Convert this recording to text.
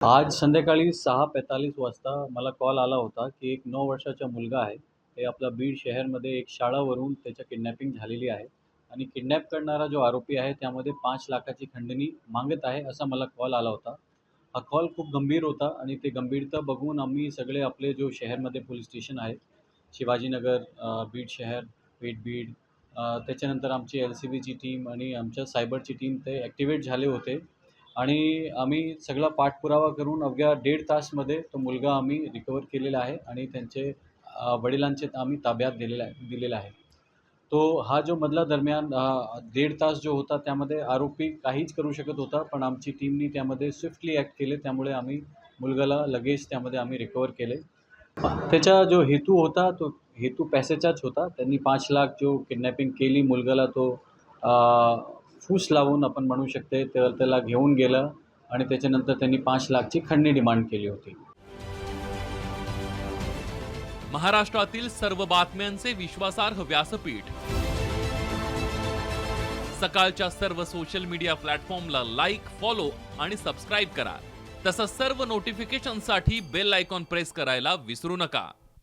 आज संध्याकाळी सहा पेतालीस वाजता मला कॉल आला होता की एक नऊ वर्षाचा मुलगा आहे. ते आपला बीड शहरमध्ये एक शाळावरून त्याच्या किडनॅपिंग झालेली आहे आणि किडनॅप करणारा जो आरोपी आहे त्यामध्ये पाच लाखाची खंडणी मागत आहे असा मला कॉल आला होता. हा कॉल खूप गंभीर होता आणि ते गंभीरता बघून आम्ही सगळे आपले जो शहरमध्ये पोलीस स्टेशन आहे शिवाजीनगर बीड शहर बीड बीड त्याच्यानंतर आमची एल सी बीची टीम आणि आमच्या सायबरची टीम ते ॲक्टिवेट झाले होते. आणि आम्ही सगळा पाठपुरावा करून अवघ्या दीड तासमध्ये तो मुलगा आम्ही रिकवर केलेला आहे आणि त्यांचे वडिलांचे आम्ही ताब्यात दिलेला दिलेला आहे. तो हा जो मधला दरम्यान दीड तास जो होता त्यामध्ये आरोपी काहीच करू शकत होता पण आमची टीमनी त्यामध्ये स्विफ्टली ॲक्ट केले त्यामुळे आम्ही मुलगाला लगेच त्यामध्ये आम्ही रिकवर केले. त्याचा जो हेतू होता तो हेतू पैशाचाच होता. त्यांनी पाच लाख जो किडनॅपिंग केली मुलगाला तो आ, फूस लावून आपण म्हणू शकते तर त्याला घेऊन गेलं आणि त्याच्यानंतर त्यांनी पाच लाखची खंडणी डिमांड केली होती. महाराष्ट्रातील सर्व बातम्यांचे विश्वासार्ह व्यासपीठ. सकाळच्या सर्व सोशल मीडिया प्लॅटफॉर्मला लाईक फॉलो आणि सबस्क्राईब करा. तसंच सर्व नोटिफिकेशनसाठी बेल आयकॉन प्रेस करायला विसरू नका.